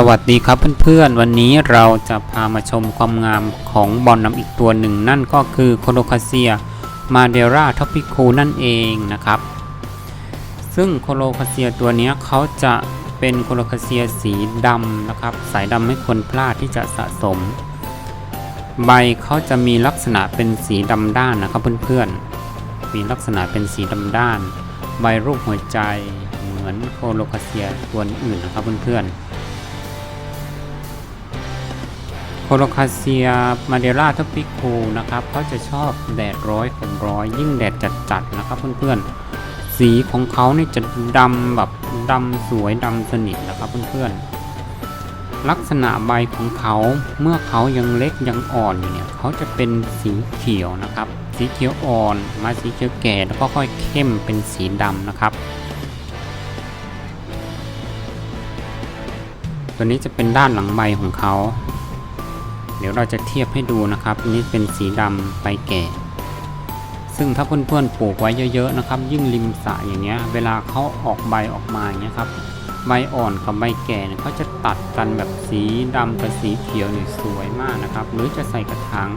สวัสดีครับเพื่อนๆ วันนี้เราจะพามาชมความงามของบอลน้ำอีกตัวหนึ่ง นั่นก็คือโคโลคาเซียมาเดราทอปิคูนั่นเองนะครับ ซึ่งโคโลคาเซียตัวนี้เขาจะเป็นโคโลคาเซียสีดำนะครับ สายดำไม่ควรพลาดที่จะสะสม ใบเขาจะมีลักษณะเป็นสีดำด้านนะครับเพื่อนๆ มีลักษณะเป็นสีดำด้าน ใบรูปหัวใจเหมือนโคโลคาเซียตัวอื่นนะครับเพื่อนๆ โคโลคาเซียมาเดราทอปิคูนะครับเขาจะชอบแดดร้อยฝนร้อย ยิ่งแดดจัดๆนะครับเพื่อนๆ สีของเขานี่จะดำแบบดำสวยดำสนิทนะครับเพื่อนๆ ลักษณะใบของเขาเมื่อเขายังเล็กยังอ่อนอยู่เนี่ยเขาจะเป็นสีเขียวนะครับ สีเขียวอ่อนมาสีเขียวแก่แล้วก็ค่อยเข้มเป็นสีดำนะครับตัวนี้จะเป็นด้านหลังใบของเขา เดี๋ยวเราจะเทียบให้ดูนะครับนนี้เป็นสีดำใบแก่ ซึ่งถ้าเพื่อนๆปลูกไว้เยอะๆนะครับ ยิ่งริมสระอย่างเงี้ย เวลาเขาออกใบออกมาเงี้ยครับใบอ่อนกับใบแก่เนี่ยเขาจะตัดกันแบบสีดำกับสีเขียวเนี่ยสวยมากนะครับ หรือจะใส่กระถาง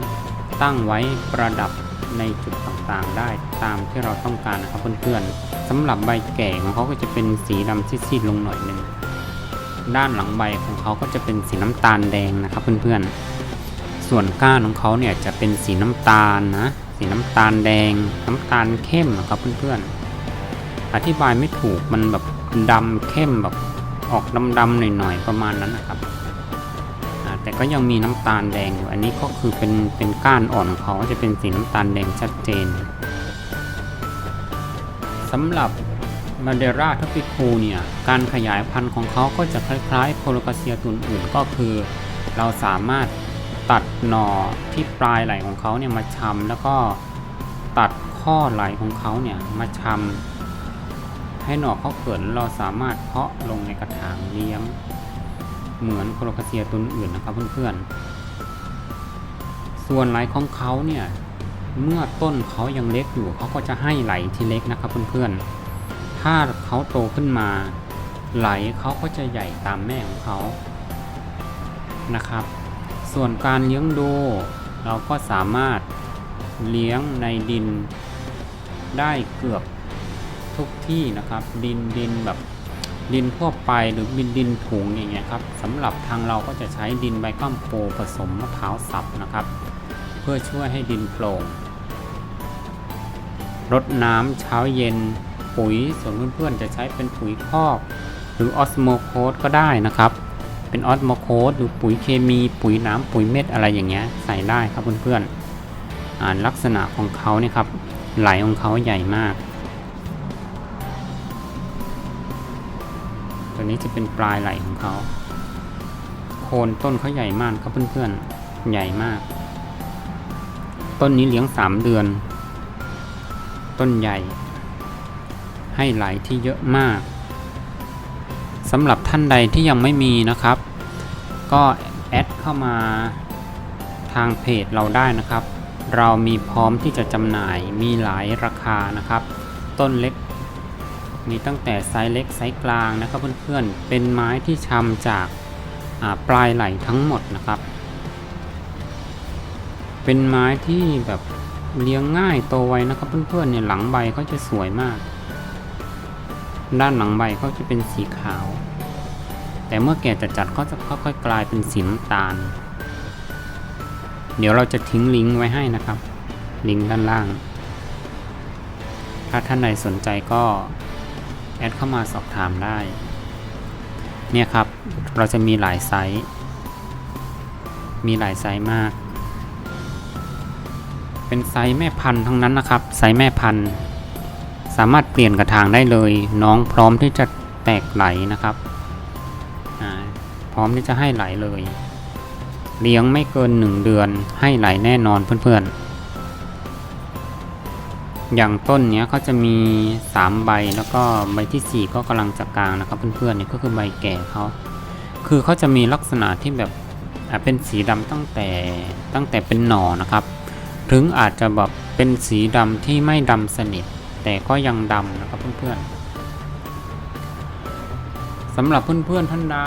ตั้งไว้ประดับในจุดต่างๆ ได้ตามที่เราต้องการนะครับเพื่อนๆสำหรับใบแก่ของเขาก็จะเป็นสีดำซีดๆลงหน่อยหนึ่งด้านหลังใบของเขาก็จะเป็นสีน้ำตาลแดงนะครับเพื่อนๆ ส่วนก้านของเขาเนี่ยจะเป็นสีน้ำตาลนะสีน้ำตาลแดง น้ำตาลเข้มนะครับเพื่อนๆอธิบายไม่ถูกมันแบบดำเข้มแบบออกดำๆหน่อยๆประมาณนั้นนะครับแต่ก็ยังมีน้ำตาลแดงอยู่ อันนี้ก็คือเป็นเป็นก้านอ่อนของเขาจะเป็นสีน้ำตาลแดงชัดเจนสำหรับมาเดราทัปิคูเนี่ย การขยายพันธุ์ของเขาก็จะคล้ายๆโคโลคาเซียตัวอื่นก็คือ เราสามารถ ตัดหน่อที่ปลายไหลของเขาเนี่ยมาชำแล้วก็ตัดข้อไหลของเขาเนี่ยมาชำให้หน่อเขาเกิดเราสามารถเพาะลงในกระถางเลี้ยง เหมือนโคโลคาเซียตัวอื่นนะครับเพื่อนๆ ส่วนไหลของเขาเนี่ยเมื่อต้นเขายังเล็กอยู่เขาก็จะให้ไหลที่เล็กนะครับเพื่อนๆ ถ้าเขาโตขึ้นมา ไหลเขาก็จะใหญ่ตามแม่ของเขานะครับ ส่วนการเลี้ยงดู เราก็สามารถเลี้ยงในดินได้เกือบทุกที่นะครับ ดินดินแบบดินทั่วไปหรือดินดินถุงอย่างเงี้ยครับสำหรับทางเราก็จะใช้ดินใบก้ามปูผสมมะพร้าวสับนะครับ เพื่อช่วยให้ดินโปร่งรดน้ำเช้าเย็นปุ๋ยส่วนเพื่อนๆจะใช้เป็นปุ๋ยคอก หรือออสโมโคสก็ได้นะครับ เป็นออสโมโคสหรือปุ๋ยเคมี ปุ๋ยน้ำปุ๋ยเม็ดอะไรอย่างเงี้ยใส่ได้ครับเพื่อนๆอ่าลักษณะของเขาเนี่ยครับไหลของเขาใหญ่มาก ตัวนี้จะเป็นปลายไหลของเขาโคนต้นเขาใหญ่มากครับเพื่อนๆใหญ่มาก ต้นนี้เลี้ยงสามเดือน ต้นใหญ่ ให้ไหลที่เยอะมาก สำหรับท่านใดที่ยังไม่มีนะครับ ก็แอดเข้ามาทางเพจเราได้นะครับ เรามีพร้อมที่จะจำหน่ายมีหลายราคานะครับ ต้นเล็ก มีตั้งแต่ไซส์เล็กไซส์กลางนะครับเพื่อนๆ เป็นไม้ที่ชำจากาปลายไหลทั้งหมดนะครับ เป็นไม้ที่แบบเลี้ยงง่ายโตไวนะครับเพื่อนๆเนี่ยหลังใบเขาจะสวยมาก ด้านหลังใบเขาจะเป็นสีขาว แต่เมื่อแก่จัดๆเขาจะค่อยๆกลายเป็นสีน้ำตาล เดี๋ยวเราจะทิ้งลิงก์ไว้ให้นะครับ ลิงก์ด้านล่าง ถ้าท่านใดสนใจก็แอดเข้ามาสอบถามได้ เนี่ยครับ เราจะมีหลายไซส์ มีหลายไซส์มาก เป็นไซส์แม่พันธุ์ทั้งนั้นนะครับ ไซส์แม่พันธุ์ สามารถเปลี่ยนกระถางได้เลย น้องพร้อมที่จะแตกไหลนะครับ พร้อมที่จะให้ไหลเลย เลี้ยงไม่เกิน 1 เดือนให้ไหลแน่นอนเพื่อนๆ อย่างต้นเนี้ยเขาจะมี 3 ใบแล้วก็ใบทีสี่4 ก็กำลังจะกลางนะครับเพื่อนๆนี่ก็คือใบแก่เขาคือเขาจะมีลักษณะที่แบบเป็นสีดำตั้งแต่ตั้งแต่เป็นหน่อนะครับ ถึงอาจจะแบบเป็นสีดำที่ไม่ดำสนิท แต่ก็ยังดำนะครับเพื่อนๆสำหรับเพื่อนๆท่านใด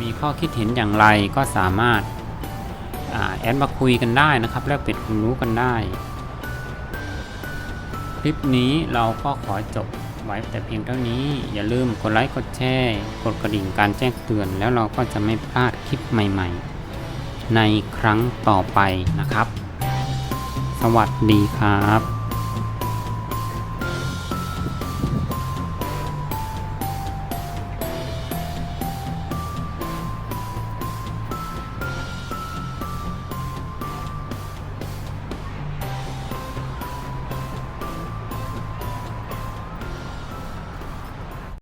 มีข้อคิดเห็นอย่างไรก็สามารถอาแอดมาคุยกันได้นะครับ แลกเปลี่ยนความรู้กันได้ คลิปนี้เราก็ขอจบไว้แต่เพียงเท่านี้ อย่าลืมกดไลค์กดแชร์กดกระดิ่งการแจ้งเตือน แล้วเราก็จะไม่พลาดคลิปใหม่ ๆ ในครั้งต่อไปนะครับ สวัสดีครับ